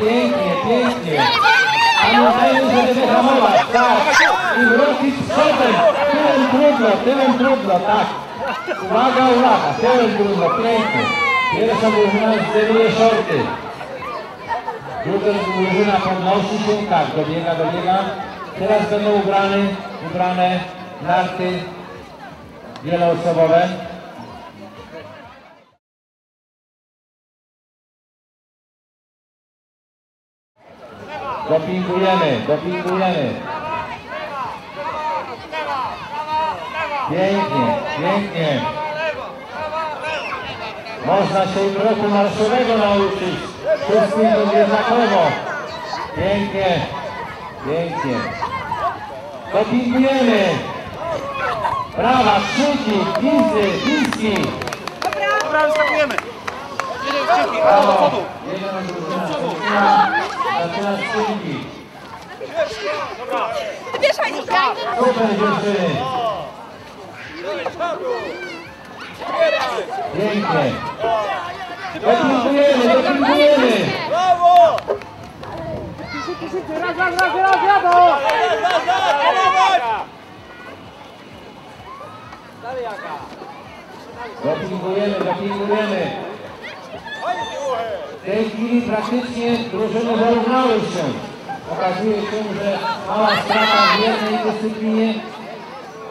pięknie, pięknie. Pamiętajmy, żeby wyhamować, tak. I wrócić przodem. Tyłem trudno, tyłem trudno, tak. Uwaga, uwaga, tyłem trudno, pięknie. Pierwsza drużyna zdejmuje shorty. Druga drużyna podnosi się, tak, dobiega, dobiega. Teraz będą ubrane, ubrane narty wieloosobowe. Dopingujemy, dopingujemy. Pięknie, pięknie. Można się im roku marszowego nauczyć. Wszystkim to jednakowo. Pięknie, pięknie. Dopingujemy. Brawa, trzeci, wizy, wiski. Dobra, wyskakujemy. Jeden szybki, do Brawo. przodu. Jedna drużyna zaczyna, zaczyna strzelić. Wywieszaj się! Super dziewczyny. Pięknie. Dopingujemy, dopingujemy. Raz, raz, raz, raz, brawo! Dopingujemy, dopingujemy. W tej chwili praktycznie drużyny wyrównały się. Okazuje się, że mała strata w jednej dyscyplinie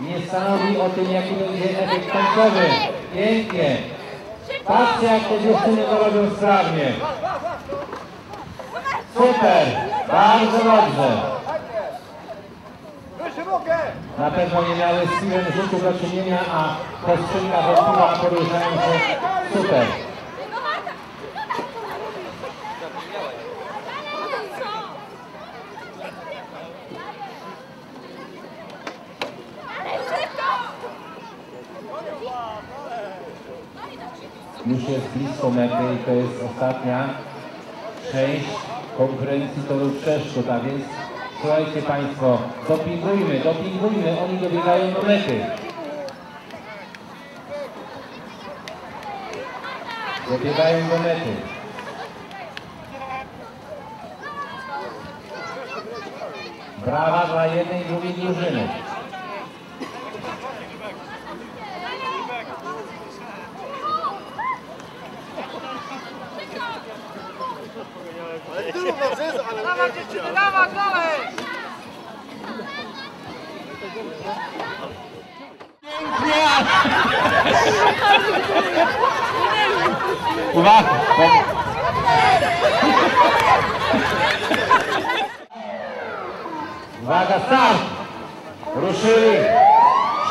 nie stanowi o tym, jaki będzie efekt końcowy. Pięknie. Patrzcie, jak te dziewczyny to robią sprawnie. Super. Bardzo dobrze. Na pewno nie miały z w życiu do czynienia, a postrzynka do piwa poruszają się super. Już jest blisko mety i to jest ostatnia część konkurencji toru przeszkód, a więc słuchajcie Państwo, dopingujmy, dopingujmy, oni dobiegają do mety. Dobiegają do mety. Brawa dla jednej i drugiej drużyny. Uwaga! Uwaga, start! Ruszyli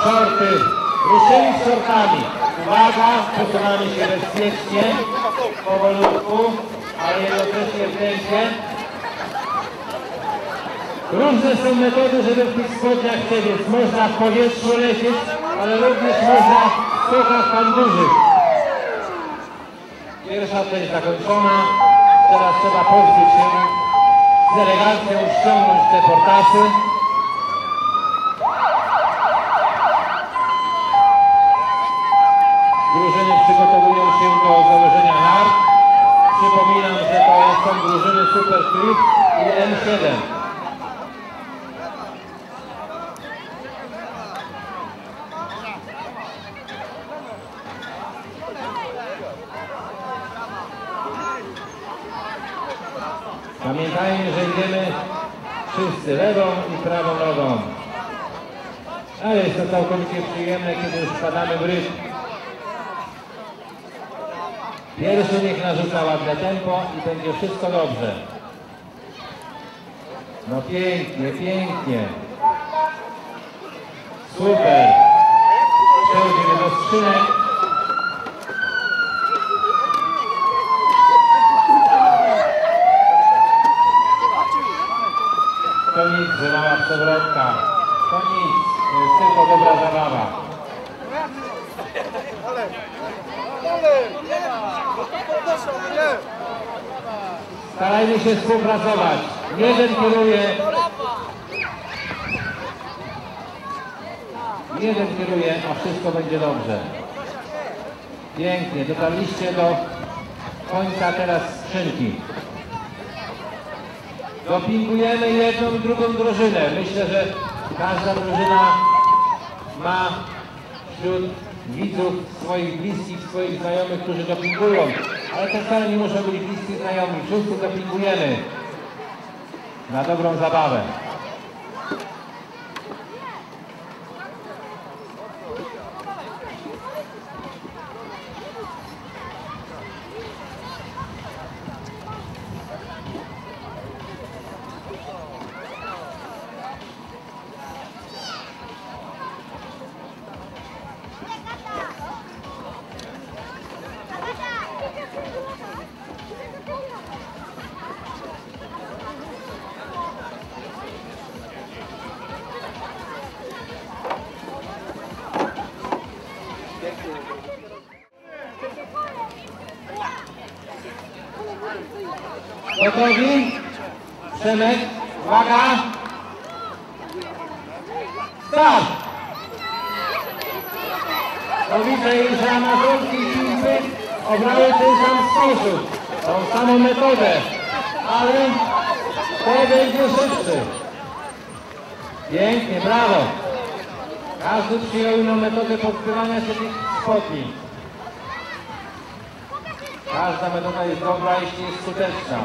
shorty, ruszyli z shortami. Uwaga, przesuwamy się bezpiecznie, powolutku, ale jednocześnie w tempie. Różne są metody, żeby w tych spodniach siedzieć. Można w powietrzu lecieć, ale również można w skokach pandurzyć. Pierwsza część zakończona. Teraz trzeba pozbyć się z elegancją, ściągnąć te portasy. Drużyny przygotowują się do założenia nart. Przypominam, że to są drużyny Super Street i M7. Pamiętajmy, że idziemy wszyscy lewą i prawą nogą. Ale jest to całkowicie przyjemne, kiedy już wpadamy w rytm. Pierwszy niech narzuca ładne tempo i będzie wszystko dobrze. No pięknie, pięknie. Super. Przechodzimy do skrzynek. To nic, że mała przewrotka. To nic, to jest tylko dobra zabawa. Starajmy się współpracować. Jeden kieruje. Jeden kieruje, a wszystko będzie dobrze. Pięknie, dotarliście do końca teraz skrzynki. Dopingujemy jedną i drugą drużynę. Myślę, że każda drużyna ma wśród widzów swoich bliskich, swoich znajomych, którzy dopingują. Ale to wcale nie muszą być bliscy znajomi. Wszyscy dopingujemy na dobrą zabawę. Gotowi? Przemek, uwaga! Start! To widzę już, że Amazonki i Filipy obrały ten sam sposób, tą samą metodę, ale to będzie szybszy. Pięknie, brawo! Każdy przyjął inną metodę podpywania się tych spodni. Każda metoda jest dobra, jeśli jest skuteczna.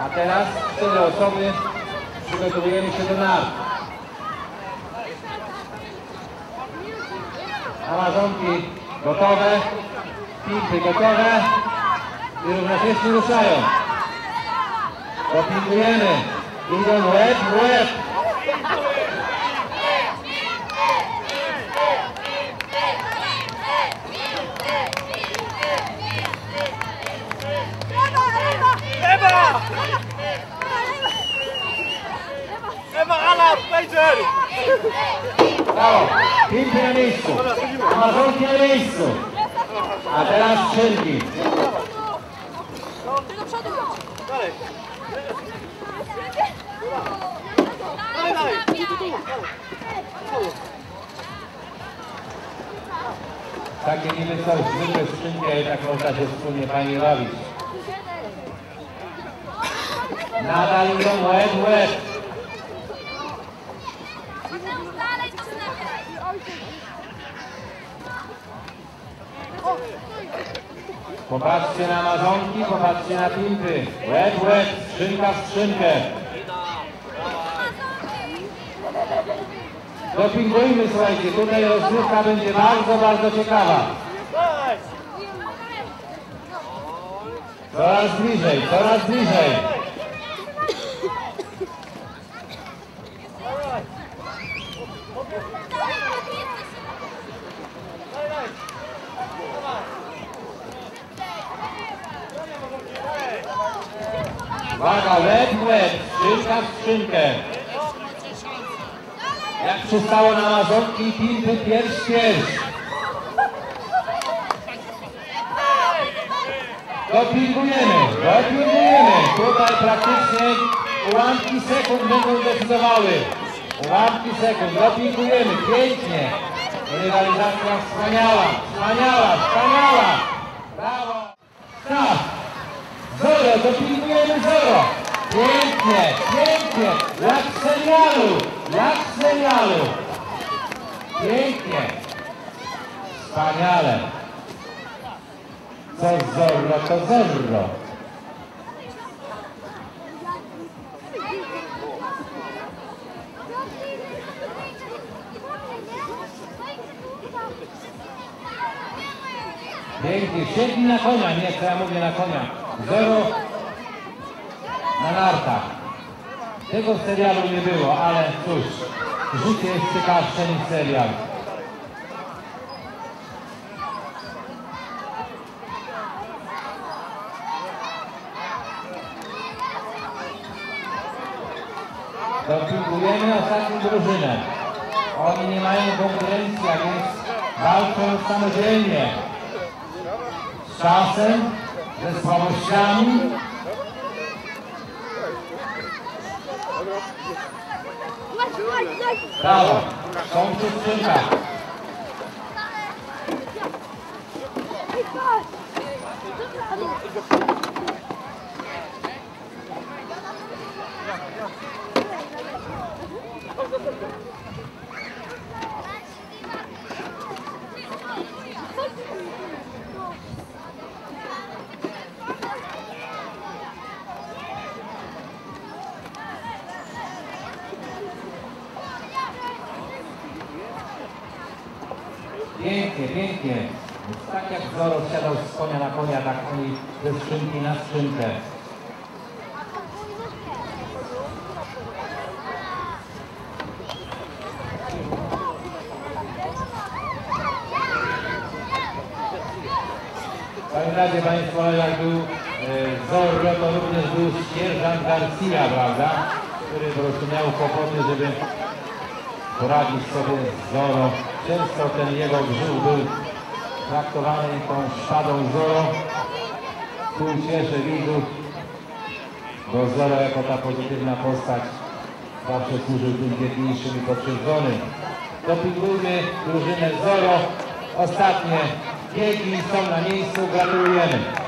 A teraz cztery osoby przygotowujemy się do nart. Amazonki gotowe, pimpy gotowe i równocześnie ruszają. Dopingujemy. Idą łeb w łeb. Ewa! Ala, Pejzer! Brawo. Pimpy na miejscu. Amazonki na miejscu. A teraz skrzynki. Ty do przodu! Dalej, dalej, dalej! Tu, tu, tu! Takie zwykłe skrzynki, i tak można się wspólnie fajnie bawić. Nadal idą łeb w łeb. Popatrzcie na Amazonki, popatrzcie na pimpy. Łeb łeb, skrzynka w skrzynkę. Dopingujmy, słuchajcie, tutaj rozgrywka będzie bardzo, bardzo ciekawa. Coraz bliżej, coraz bliżej. Uwaga, łeb w łeb, skrzynka w skrzynkę. Jak przystało na Amazonki i pimpy, pierś, pierś. Dopingujemy, dopingujemy. Tutaj praktycznie ułamki sekund będą decydowały. Ułamki sekund, dopingujemy, pięknie. Rywalizacja wspaniała, wspaniała, wspaniała. Brawo. Tak. Zero, dopingujemy zero. Pięknie, pięknie. Jak w serialu, jak w serialu. Pięknie. Wspaniale. Co zorro, to zorro. Pięknie, siedli na konia, nie, co ja mówię na konia. Zero na nartach. Tego serialu nie było, ale cóż, życie jest ciekawsze niż serial. Dopingujemy ostatnią drużynę. Oni nie mają konkurencji, a więc walczą samodzielnie. Z czasem, ze słabościami. Brawo. Kończy skrzynka. Thank you. Pięknie, pięknie. Tak jak Zoro siadał z konia na konia, tak oni ze skrzynki na skrzynkę. Pamiętacie Państwo, jak był e, Zorro, to również był sierżant Garcia, prawda? Który po prostu miał kłopoty, żeby poradzić sobie z Zorro. Często ten jego brzuch był traktowany tą szpadą Zorro. Tu cieszę widzów, bo Zorro jako ta pozytywna postać zawsze służył tym biedniejszym i pokrzywdzonym. Dopingujmy drużynę Zorro. Ostatnie biegi są na miejscu. Gratulujemy.